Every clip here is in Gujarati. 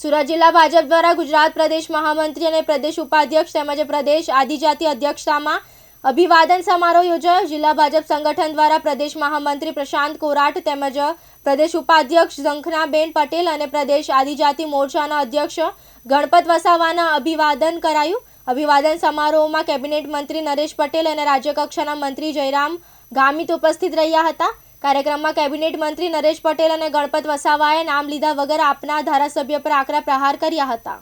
સુરત જિલ્લા ભાજપ દ્વારા ગુજરાત પ્રદેશ મહામંત્રી અને પ્રદેશ ઉપાધ્યક્ષ તેમજ પ્રદેશ આદિજાતિ અધ્યક્ષતામાં અભિવાદન સમારોહ યોજાયો. જિલ્લા ભાજપ સંગઠન દ્વારા પ્રદેશ મહામંત્રી પ્રશાંત કોરાટ તેમજ પ્રદેશ ઉપાધ્યક્ષ ઝંખનાબેન પટેલ અને પ્રદેશ આદિજાતિ મોરચાના અધ્યક્ષ ગણપત વસાવાના અભિવાદન કરાયું. અભિવાદન સમારોહમાં કેબિનેટ મંત્રી નરેશ પટેલ અને રાજ્યકક્ષાના મંત્રી જયરામ ગામિત ઉપસ્થિત રહ્યા હતા. કાર્યક્રમમાં કેબિનેટ મંત્રી નરેશ પટેલ અને ગણપત વસાવાએ નામ લીધા વગર આપના ધારાસભ્ય પર આકરા પ્રહાર કર્યા હતા.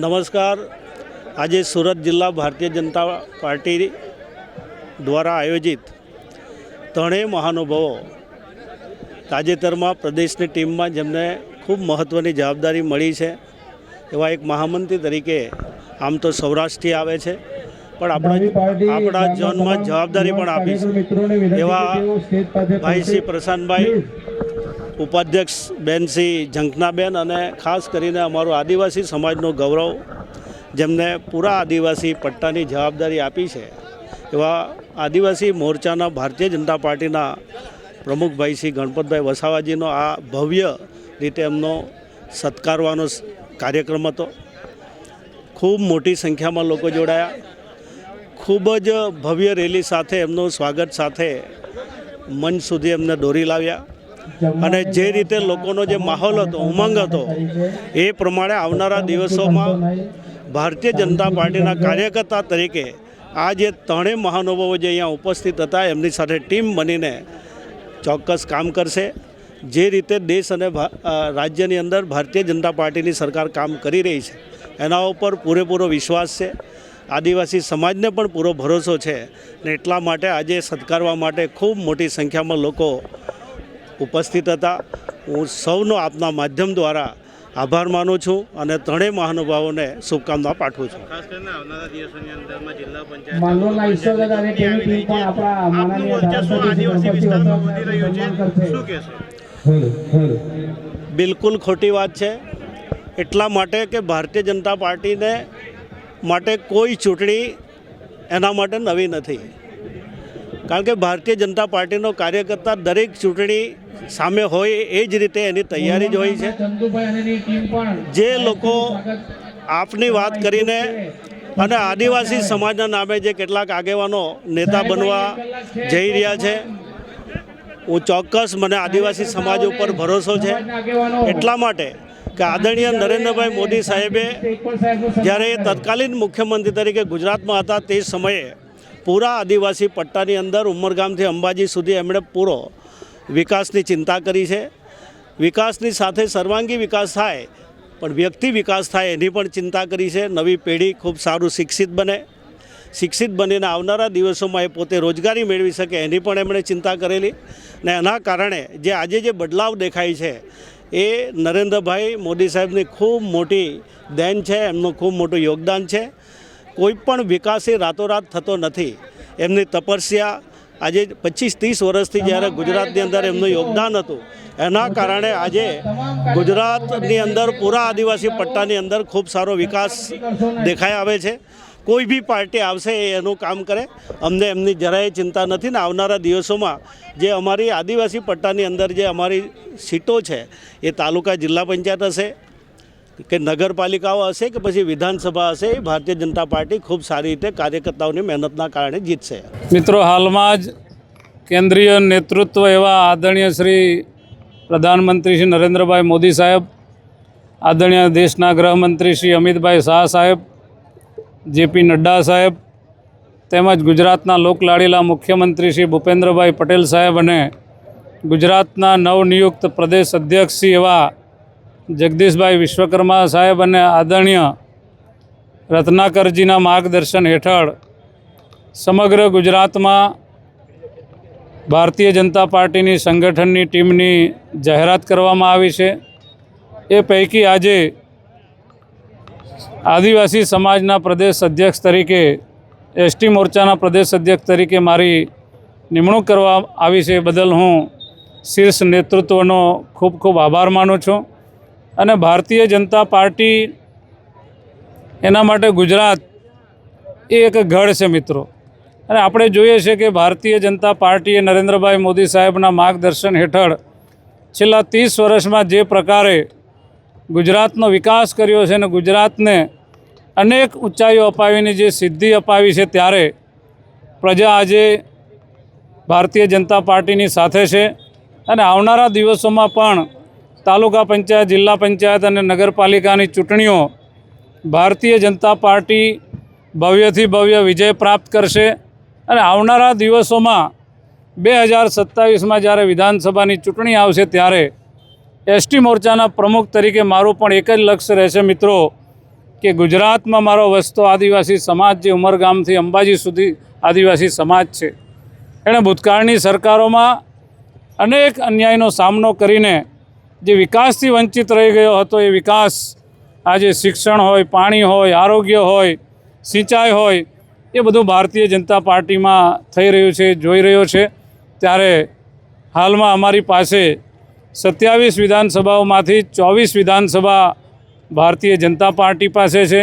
નમસ્કાર. આજે સુરત જિલ્લા ભારતીય જનતા પાર્ટી દ્વારા આયોજિત ત્રણેય મહાનુભાવો તાજેતરમાં પ્રદેશની ટીમમાં જેમને ખૂબ મહત્ત્વની જવાબદારી મળી છે એવા એક મહામંત્રી તરીકે આમ તો સૌરાષ્ટ્રથી આવે છે પણ આપણા આપણા ઝોનમાં જવાબદારી પણ આપી છે. એવા ભાઈ શ્રી પ્રશાંતભાઈ ઉપાધ્યક્ષ બેન શ્રી ઝંખનાબેન અને ખાસ કરીને અમારું આદિવાસી સમાજનો ગૌરવ, જેમને પૂરા આદિવાસી પટ્ટાની જવાબદારી આપી છે, એવા આદિવાસી મોરચાના ભારતીય જનતા પાર્ટીના પ્રમુખભાઈ શ્રી ગણપતભાઈ વસાવાજીનો આ ભવ્ય રીતે એમનો સત્કારવાનો કાર્યક્રમ હતો. ખૂબ મોટી સંખ્યામાં લોકો જોડાયા. ખૂબ જ ભવ્ય રેલી સાથે એમનું સ્વાગત સાથે મંચ સુધી એમને દોરી લાવ્યા. અને જે રીતે લોકોનો જે માહોલ હતો, ઉમંગ હતો, એ પ્રમાણે આવનારા દિવસોમાં ભારતીય જનતા પાર્ટીના કાર્યકર્તા તરીકે આ જે ત્રણેય મહાનુભાવો જે અહીંયા ઉપસ્થિત હતા, એમની સાથે ટીમ બનીને ચોક્કસ કામ કરશે. જે રીતે દેશ અને રાજ્યની અંદર ભારતીય જનતા પાર્ટીની સરકાર કામ કરી રહી છે, એના ઉપર પૂરેપૂરો વિશ્વાસ છે. આદિવાસી સમાજને પણ પૂરો ભરોસો છે ને એટલા માટે આજે સત્કારવા માટે ખૂબ મોટી સંખ્યામાં લોકો ઉપસ્થિત હતા. હું સૌનો આપના માધ્યમ દ્વારા આભાર માનું છું અને ત્રણેય મહાનુભાવોને શુભકામના પાઠવું છું. બિલકુલ ખોટી વાત છે. એટલા માટે કે ભારતીય જનતા પાર્ટીને માટે કોઈ ચૂંટણી એના માટે નવી નથી. કારણ કે ભારતીય જનતા પાર્ટીનો કાર્યકર્તા દરેક ચૂંટણી સામે હોય એ જ રીતે એની તૈયારી જ હોય છે. જે લોકો આપની વાત કરીને અને આદિવાસી સમાજના નામે જે કેટલાક આગેવાનો નેતા બનવા જઈ રહ્યા છે હું ચોક્કસ મને આદિવાસી સમાજ ઉપર ભરોસો છે. એટલા માટે કે આદરણીય નરેન્દ્રભાઈ મોદી સાહેબે જ્યારે એ તત્કાલીન મુખ્યમંત્રી તરીકે ગુજરાતમાં હતા તે સમયે પૂરા આદિવાસી પટ્ટાની અંદર ઉમરગામથી અંબાજી સુધી એમણે પૂરો વિકાસની ચિંતા કરી છે. વિકાસની સાથે સર્વાંગી વિકાસ થાય, પણ વ્યક્તિ વિકાસ થાય એની પણ ચિંતા કરી છે. નવી પેઢી ખૂબ સારું શિક્ષિત બને. શિક્ષિત બનીને આવનારા દિવસોમાં એ પોતે રોજગારી મેળવી શકે એની પણ એમણે ચિંતા કરેલી. ને એના કારણે જે આજે જે બદલાવ દેખાય છે, એ નરેન્દ્રભાઈ મોદી સાહેબની ખૂબ મોટી દેન છે, એમનું ખૂબ મોટું યોગદાન છે. કોઈ પણ વિકાસ એ રાતોરાત થતો નથી. એમની તપસ્યા આજે પચીસ ત્રીસ વર્ષથી જ્યારે ગુજરાતની અંદર એમનું યોગદાન હતું એના કારણે આજે ગુજરાતની અંદર પૂરા આદિવાસી પટ્ટાની અંદર ખૂબ સારો વિકાસ દેખાઈ આવે છે. કોઈ બી પાર્ટી આવશે એ એનું કામ કરે. અમને એમની જરાય ચિંતા નથી ને આવનારા દિવસોમાં જે અમારી આદિવાસી પટ્ટાની અંદર જે અમારી સીટો છે એ તાલુકા જિલ્લા પંચાયત હશે કે નગરપાલિકાઓ હશે કે પછી વિધાનસભા હશે, એ ભારતીય જનતા પાર્ટી ખૂબ સારી રીતે કાર્યકર્તાઓની મહેનતના કારણે જીતશે. મિત્રો, હાલમાં જ કેન્દ્રીય નેતૃત્વ એવા આદરણીય શ્રી પ્રધાનમંત્રી શ્રી નરેન્દ્રભાઈ મોદી સાહેબ, આદરણીય દેશના ગૃહમંત્રી શ્રી અમિતભાઈ શાહ સાહેબ જેપી નડ્ડા સાહેબ, તેમજ ગુજરાતના લોકલાડીલા મુખ્યમંત્રી શ્રી ભૂપેન્દ્રભાઈ પટેલ સાહેબ અને ગુજરાતના નવનિયુક્ત પ્રદેશ અધ્યક્ષશ્રી એવા જગદીશભાઈ વિશ્વકર્મા સાહેબ અને આદરણીય રત્નાકરજીના માર્ગદર્શન હેઠળ સમગ્ર ગુજરાતમાં ભારતીય જનતા પાર્ટીની સંગઠનની ટીમની જાહેરાત કરવામાં આવી છે. એ પૈકી આજે આદિવાસી સમાજના પ્રદેશ અધ્યક્ષ તરીકે, એસટી મોરચાના પ્રદેશ અધ્યક્ષ તરીકે મારી નિમણૂક કરવા આવી છે. બદલ હું શીર્ષ નેતૃત્વનો ખૂબ ખૂબ આભાર માનું છું. અને ભારતીય જનતા પાર્ટી એના માટે ગુજરાત એ એક ગઢ છે મિત્રો. અને આપણે જોઈએ છે કે ભારતીય જનતા પાર્ટીએ નરેન્દ્રભાઈ મોદી સાહેબના માર્ગદર્શન હેઠળ છેલ્લા ત્રીસ વર્ષમાં જે પ્રકારે ગુજરાતનો વિકાસ કર્યો છે અને ગુજરાતને અનેક ઊંચાઈઓ અપાવીને જે સિદ્ધિ અપાવી છે ત્યારે પ્રજા આજે ભારતીય જનતા પાર્ટીની સાથે છે. અને આવનારા દિવસોમાં પણ તાલુકા પંચાયત, જિલ્લા પંચાયત અને નગરપાલિકાની ચૂંટણીઓ ભારતીય જનતા પાર્ટી ભવ્યથી ભવ્ય વિજય પ્રાપ્ત કરશે અને આવનારા દિવસોમાં બે હજાર સત્તાવીસમાં જ્યારે વિધાનસભાની ચૂંટણી આવશે ત્યારે એસટી મોરચાના પ્રમુખ તરીકે મારું પણ એક જ લક્ષ્ય રહેશે મિત્રો કે ગુજરાતમાં મારો વસતો આદિવાસી સમાજ જે ઉમરગામથી અંબાજી સુધી આદિવાસી સમાજ છે. એણે ભૂતકાળની સરકારોમાં અનેક અન્યાયનો સામનો કરીને જે વિકાસથી વંચિત રહી ગયો હતો એ વિકાસ આજે શિક્ષણ હોય, પાણી હોય, આરોગ્ય હોય, સિંચાઈ હોય, એ બધું ભારતીય જનતા પાર્ટીમાં થઈ રહ્યું છે, જોઈ રહ્યો છે. ત્યારે હાલમાં અમારી પાસે સત્યાવીસ વિધાનસભાઓમાંથી ચોવીસ વિધાનસભા ભારતીય જનતા પાર્ટી પાસે છે.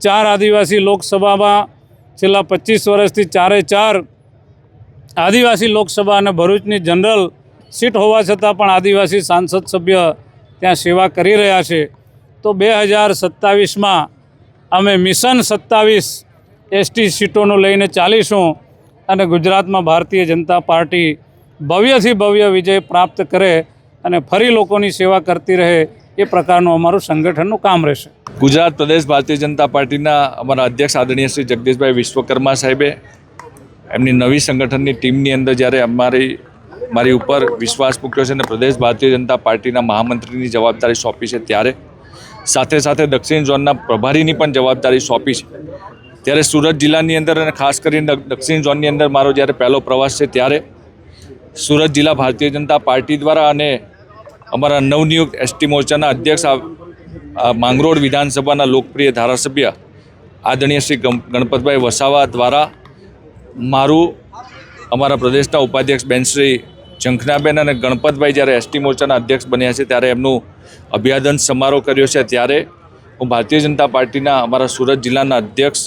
ચાર આદિવાસી લોકસભામાં છેલ્લા પચીસ વર્ષથી ચારે ચાર આદિવાસી લોકસભા અને ભરૂચની જનરલ સીટ હોવા છતાં પણ આદિવાસી સાંસદ સભ્ય ત્યાં સેવા કરી રહ્યા છે. તો બે હજાર સત્તાવીસમાં અમે મિશન સત્તાવીસ એસટી સીટોનું લઈને ચાલીશું અને ગુજરાતમાં ભારતીય જનતા પાર્ટી ભવ્યથી ભવ્ય વિજય પ્રાપ્ત કરે અને ફરી લોકોની સેવા કરતી રહે એ પ્રકારનું અમારું સંગઠનનું કામ રહેશે. ગુજરાત પ્રદેશ ભારતીય જનતા પાર્ટીના અમારા અધ્યક્ષ આદરણીય શ્રી જગદીશભાઈ વિશ્વકર્મા સાહેબે એમની નવી સંગઠનની ટીમની અંદર જ્યારે અમારી મારી ઉપર વિશ્વાસ મૂક્યો છે અને પ્રદેશ ભારતીય જનતા પાર્ટીના મહામંત્રીની જવાબદારી સોંપી છે ત્યારે. સાથે સાથે દક્ષિણ ઝોનના પ્રભારીની પણ જવાબદારી સોંપી છે. ત્યારે સુરત જિલ્લાની અંદર અને ખાસ કરીને દક્ષિણ ઝોનની અંદર મારો જ્યારે પહેલો પ્રવાસ છે ત્યારે સુરત જિલ્લા ભારતીય જનતા પાર્ટી દ્વારા અને અમારા નવનિયુક્ત એસટી મોરચાના અધ્યક્ષ માંગરોળ વિધાનસભાના લોકપ્રિય ધારાસભ્ય આદરણીય શ્રી ગણપતભાઈ વસાવા દ્વારા મારું અમારા પ્રદેશના ઉપાધ્યક્ષ બેન શ્રી ઝંખનાબેન અને ગણપતભાઈ જ્યારે એસટી મોરચાના અધ્યક્ષ બન્યા છે ત્યારે એમનું અભિવાદન સમારોહ કર્યો છે. ત્યારે હું ભારતીય જનતા પાર્ટીના અમારા સુરત જિલ્લાના અધ્યક્ષ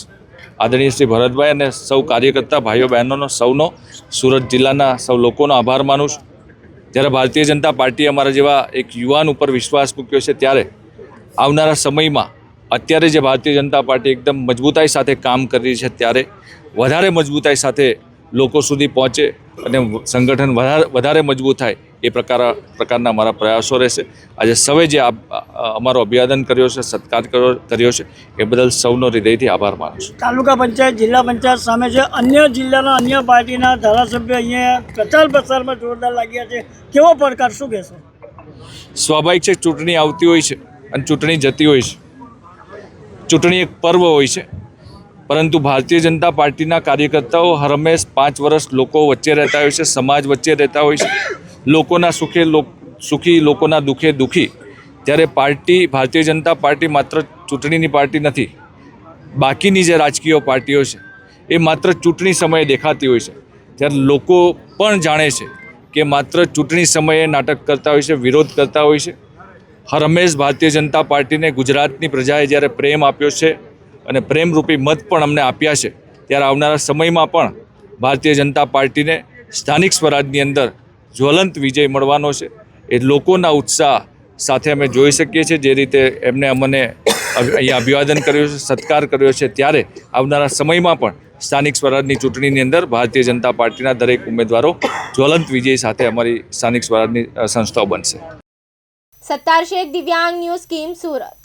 આદરણીય શ્રી ભરતભાઈ અને સૌ કાર્યકર્તા ભાઈઓ, બહેનોનો, સૌનો સુરત જિલ્લાના સૌ લોકોનો આભાર માનું છું. જ્યારે ભારતીય જનતા પાર્ટીએ અમારા જેવા એક યુવાન ઉપર વિશ્વાસ મૂક્યો છે ત્યારે આવનારા સમયમાં અત્યારે જે ભારતીય જનતા પાર્ટી એકદમ મજબૂતાઈ સાથે કામ કરી છે, ત્યારે વધારે મજબૂતાઈ સાથે લોકો સુધી પહોંચે અને સંગઠન વધારે મજબૂત થાય એ પ્રકાર પ્રકારના અમારા પ્રયાસો રહેશે. આજે સૌએ જે અમારો અભિવાદન કર્યો છે સત્કાર કર્યો કર્યો છે એ બદલ સૌનો હૃદયથી આભાર માનું છું. તાલુકા પંચાયત જિલ્લા પંચાયત સામે છે. અન્ય જિલ્લાના અન્ય પાર્ટીના ધારાસભ્ય અહીંયા પ્રચાર પ્રસારમાં જોરદાર લાગ્યા છે. કેવો પડકાર શું કહેશો? સ્વાભાવિક છે ચૂંટણી આવતી હોય છે અને ચૂંટણી જતી હોય છે. ચૂંટણી એક પર્વ હોય છે. પરંતુ ભારતીય જનતા પાર્ટીના કાર્યકર્તાઓ હરમેશ પાંચ વર્ષ લોકો વચ્ચે રહેતા હોય છે, સમાજ વચ્ચે રહેતા હોય છે. લોકોના સુખે સુખી, લોકોના દુઃખે દુઃખી. ત્યારે પાર્ટી, ભારતીય જનતા પાર્ટી માત્ર ચૂંટણીની પાર્ટી નથી, બાકીની જે રાજકીય પાર્ટીઓ છે, એ માત્ર ચૂંટણી સમયે દેખાતી હોય છે. ત્યારે લોકો પણ જાણે છે કે માત્ર ચૂંટણી સમયે નાટક કરતા હોય છે, વિરોધ કરતા હોય છે. હરમેશ ભારતીય જનતા પાર્ટીને ગુજરાતની પ્રજાએ જ્યારે પ્રેમ આપ્યો છે અને પ્રેમરૂપી મત પણ અમને આપ્યા છે. ત્યારે આવનારા સમયમાં પણ ભારતીય જનતા પાર્ટીને સ્થાનિક સ્વરાજની અંદર જ્વલંત વિજય મળવાનો છે. એ લોકોના ઉત્સાહ સાથે અમે જોઈ શકીએ છીએ. જે રીતે એમને અમને અહીંયા અભિવાદન કર્યું છે, સત્કાર કર્યો છે. ત્યારે આવનારા સમયમાં પણ સ્થાનિક સ્વરાજની ચૂંટણીની અંદર ભારતીય જનતા પાર્ટીના દરેક ઉમેદવારો જ્વલંત વિજય સાથે અમારી સ્થાનિક સ્વરાજની સંસ્થાઓ બનશે. સત્તાર દિવ્યાંગ ન્યૂઝ સ્કીમ સુરત.